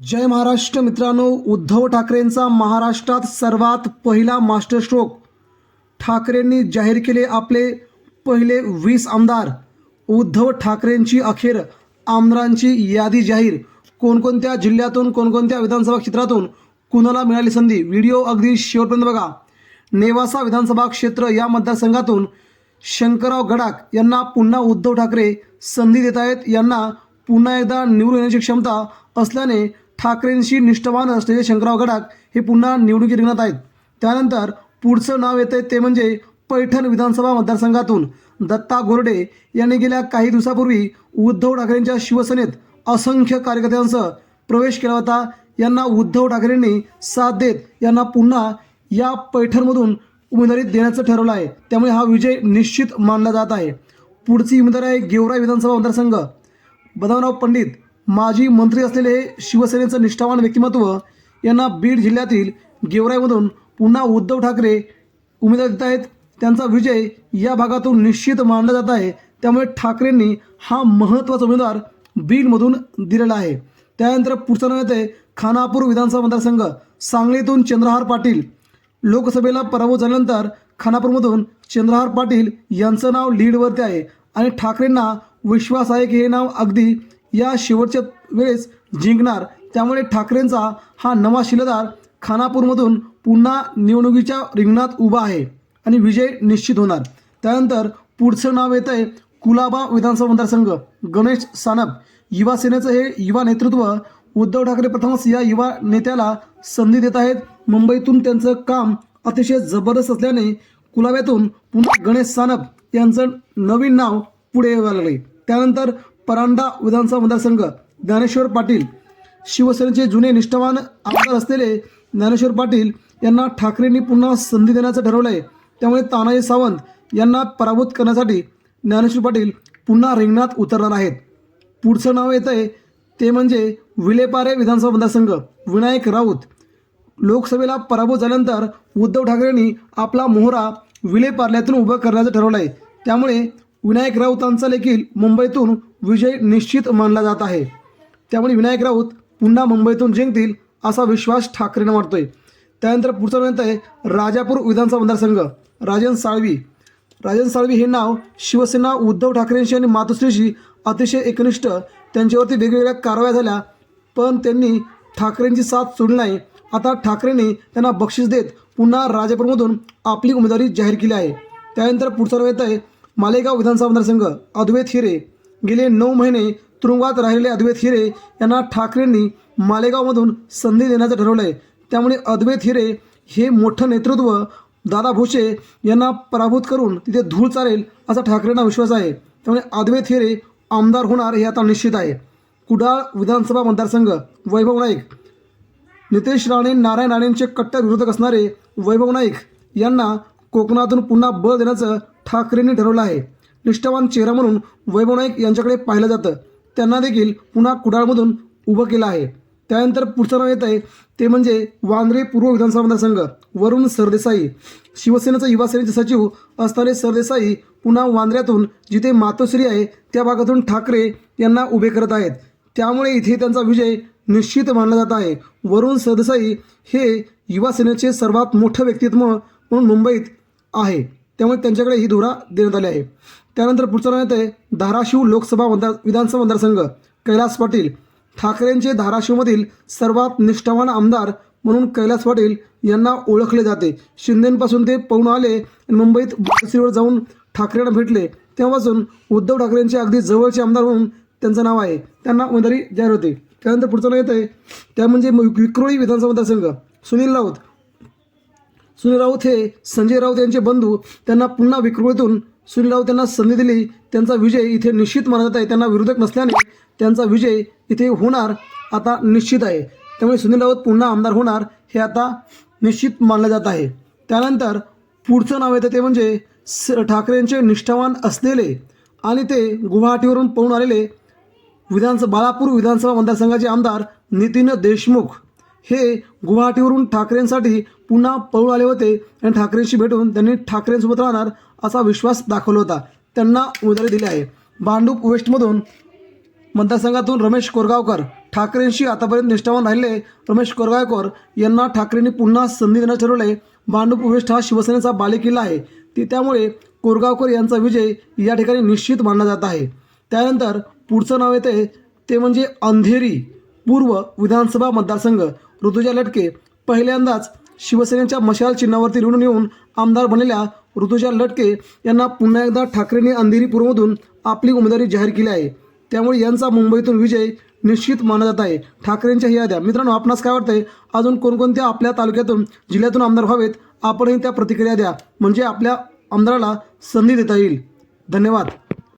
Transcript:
जय महाराष्ट्र मित्रांनो उद्धव ठाकरेंचा महाराष्ट्रात सर्वात पहिला मास्टर स्ट्रोक ठाकरेंनी जाहीर केले आपले पहिले वीस आमदार. उद्धव ठाकरेंची अखेर आमदारांची यादी जाहीर. कोणकोणत्या जिल्ह्यातून कोणकोणत्या विधानसभा क्षेत्रातून कुणाला मिळाली संधी? व्हिडिओ अगदी शेवटपर्यंत बघा. नेवासा विधानसभा क्षेत्र या मतदारसंघातून शंकरराव गडाख यांना पुन्हा उद्धव ठाकरे संधी देत आहेत यांना पुन्हा एकदा निवडून येण्याची क्षमता असल्याने ठाकरेंशी निष्ठवान असलेले शंकरराव गडाख हे पुन्हा निवडणुकीत रिंगणात आहेत. त्यानंतर पुढचं नाव येतं ते म्हणजे पैठण विधानसभा मतदारसंघातून. दत्ता गोरडे यांनी गेल्या काही दिवसापूर्वी उद्धव ठाकरेंच्या शिवसेनेत असंख्य कार्यकर्त्यांसह प्रवेश केला होता. यांना उद्धव ठाकरेंनी साथ देत यांना पुन्हा या पैठणमधून उमेदवारी देण्याचं ठरवलं आहे. त्यामुळे हा विजय निश्चित मानला जात आहे. पुढची उमेदवार आहे गेवराई विधानसभा मतदारसंघ. बदामराव पंडित माजी मंत्री असलेले हे शिवसेनेचं निष्ठावान व्यक्तिमत्व यांना बीड जिल्ह्यातील गेवराईमधून पुन्हा उद्धव ठाकरे उमेदवार देत आहेत. त्यांचा विजय या भागातून निश्चित मानला जात आहे. त्यामुळे ठाकरेंनी हा महत्त्वाचा उमेदवार बीडमधून दिलेला आहे. त्यानंतर पुढचं नाव येते खानापूर विधानसभा मतदारसंघ सांगलीतून चंद्रहार पाटील. लोकसभेला पराभव झाल्यानंतर खानापूरमधून चंद्रहार पाटील यांचं नाव लीडवरती आहे आणि ठाकरेंना विश्वास आहे की हे नाव अगदी या शेवटच्या वेळेस जिंकणार. त्यामुळे ठाकरेंचा हा नवा शिलेदार खानापूरमधून पुन्हा निवडणुकीच्या रिंगणात उभा आहे आणि विजय निश्चित होणार. त्यानंतर पुढचं नाव येतं आहे कुलाबा विधानसभा मतदारसंघ. गणेश सानप युवा सेनेचं हे युवा नेतृत्व उद्धव ठाकरे प्रथमच या युवा नेत्याला संधी देत आहेत. मुंबईतून त्यांचं काम अतिशय जबरदस्त असल्याने कुलाब्यातून पुन्हा गणेश सानप यांचं नवीन नाव पुढे यावं लागले त्यानंतर परांडा विधानसभा मतदारसंघ ज्ञानेश्वर पाटील. शिवसेनेचे जुने निष्ठावान आमदार असलेले ज्ञानेश्वर पाटील यांना ठाकरेंनी पुन्हा संधी देण्याचं ठरवलं आहे त्यामुळे तानाजी सावंत यांना पराभूत करण्यासाठी ज्ञानेश्वर पाटील पुन्हा रिंगणात उतरणार आहेत. पुढचं नाव येतं आहे ते म्हणजे विलेपारे विधानसभा मतदारसंघ विनायक राऊत. लोकसभेला पराभूत झाल्यानंतर उद्धव ठाकरेंनी आपला मोहरा विलेपार्ल्यातून उभं करण्याचं ठरवलं आहे त्यामुळे विनायक राऊतांचा देखील मुंबईतून विजय निश्चित मानला जात आहे. त्यामुळे विनायक राऊत पुन्हा मुंबईतून जिंकतील असा विश्वास ठाकरेंना वाटतोय. त्यानंतर पुढचं नाव आहे राजापूर विधानसभा मतदारसंघ राजन साळवी. राजन साळवी हे नाव शिवसेना उद्धव ठाकरेंशी आणि मातोश्रीशी अतिशय एकनिष्ठ त्यांच्यावरती वेगवेगळ्या कारवाया झाल्या पण त्यांनी ठाकरेंची साथ सोडली नाही. आता ठाकरेंनी त्यांना बक्षीस देत पुन्हा राजापूरमधून आपली उमेदवारी जाहीर केली आहे. त्यानंतर पुढचा नाव आहे मालेगाव विधानसभा मतदारसंघ अद्वैत हिरे. गेले नऊ महिने तुरुंगात राहिलेले अद्वैत हिरे यांना ठाकरेंनी मालेगावमधून संधी देण्याचं ठरवलं आहे त्यामुळे अद्वैत हिरे हे मोठं नेतृत्व दादा भुसे यांना पराभूत करून तिथे धूळ चालेल असा ठाकरेंना विश्वास आहे. त्यामुळे अद्वैत हिरे आमदार होणार हे आता निश्चित आहे. कुडाळ विधानसभा मतदारसंघ वैभव नाईक. नितेश राणे नारायण राणेंचे कट्टर विरोधक असणारे वैभव नाईक यांना कोकणातून पुन्हा बळ देण्याचं ठाकरेंनी ठरवलं आहे. निष्ठावान चेहरा म्हणून वैभव नाईक यांच्याकडे पाहिलं जातं. त्यांना देखील पुन्हा कुडाळमधून उभं केलं आहे. त्यानंतर पुढचं नाव येत आहे ते म्हणजे वांद्रे पूर्व विधानसभा मतदारसंघ वरुण सरदेसाई. शिवसेनेचा युवा सेनेचे सचिव असणारे सरदेसाई पुन्हा वांद्र्यातून जिथे मातोश्री आहे त्या भागातून ठाकरे यांना उभे करत आहेत. त्यामुळे इथे त्यांचा विजय निश्चित मानला जात आहे. वरुण सरदेसाई हे युवा सेनेचे सर्वात मोठं व्यक्तित्व म्हणून मुंबईत आहे. त्यामुळे त्यांच्याकडे ही धुरा देण्यात आली आहे. त्यानंतर पुढचं नाव येतं आहे. धाराशिव लोकसभा मतदार विधानसभा मतदारसंघ. कैलास पाटील. ठाकरेंचे धाराशिवमधील सर्वात निष्ठावान आमदार म्हणून कैलास पाटील यांना ओळखले जाते. शिंदेपासून ते पळून आले आणि मुंबईत बासरीवर जाऊन ठाकरेंना भेटले. तेव्हापासून उद्धव ठाकरेंचे अगदी जवळचे आमदार म्हणून त्यांचं नाव आहे. त्यांना उमेदवारी जाहीर होते. त्यानंतर पुढचं नाव येतं आहे. त्या म्हणजे विक्रोळी विधानसभा मतदारसंघ. सुनील राऊत. सुनील राऊत हे संजय राऊत यांचे बंधू त्यांना पुन्हा विक्रोळीतून सुनील राऊत यांना संधी दिली. त्यांचा विजय इथे निश्चित मानला जात आहे. त्यांना विरोधक नसल्याने त्यांचा विजय इथे होणार आता निश्चित आहे. त्यामुळे सुनील राऊत पुन्हा आमदार होणार हे आता निश्चित मानलं जात आहे. त्यानंतर पुढचं नाव येतं ते म्हणजे स ठाकरेंचे निष्ठावान असलेले आणि ते गुवाहाटीवरून पळून आलेले विधानसभा बाळापूर विधानसभा मतदारसंघाचे आमदार नितीन देशमुख. हे गुवाहाटीवरून ठाकरेंसाठी पुन्हा पळून आले होते. आणि ठाकरेंशी भेटून त्यांनी ठाकरेंसोबत राहणार असा विश्वास दाखवला होता. त्यांना उमेदवारी दिली आहे. भांडूप वेस्टमधून मतदारसंघातून रमेश कोरगावकर. ठाकरेंशी आतापर्यंत निष्ठावान राहिले रमेश कोरगावकर यांना ठाकरेंनी पुन्हा संधी देणं ठरवले. भांडूप वेस्ट हा शिवसेनेचा बालेकिल्ला आहे. ती त्यामुळे कोरगावकर यांचा विजय या ठिकाणी निश्चित मानला जात आहे. त्यानंतर पुढचं नाव येते ते म्हणजे अंधेरी पूर्व विधानसभा मतदारसंघ. ऋतुजा लटके पहिल्यांदाच शिवसेनेच्या मशाल चिन्हावरती निवडून येऊन आमदार बनलेल्या ऋतुजा लटके यांना पुन्हा एकदा ठाकरेंनी अंधेरी पूर्वमधून आपली उमेदवारी जाहीर केली आहे. त्यामुळे यांचा मुंबईतून विजय निश्चित मानला जात आहे. ठाकरेंच्या ही याद्या. मित्रांनो आपणास काय वाटतंय? अजून कोणकोणत्या आपल्या तालुक्यातून जिल्ह्यातून आमदार व्हावेत? आपणही त्या प्रतिक्रिया द्या. म्हणजे आपल्या आमदाराला संधी देता येईल. धन्यवाद.